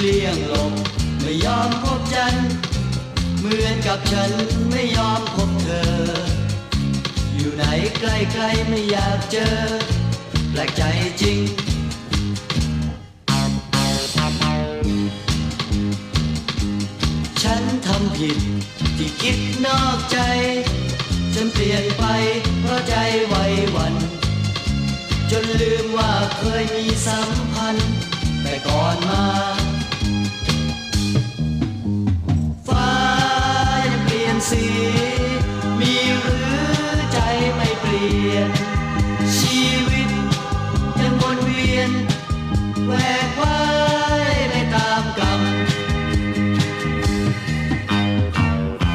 เลี่ยงลมไม่ยอมพบฉัน เหมือนกับฉันไม่ยอมพบเธอ อยู่ไหนใกล้ๆไม่อยากเจอ แปลกใจจริงฉันทำผิดที่คิดนอกใจ ฉันเปลี่ยนไปเพราะใจไหววัน จนลืมว่าเคยมีซ้ำ here.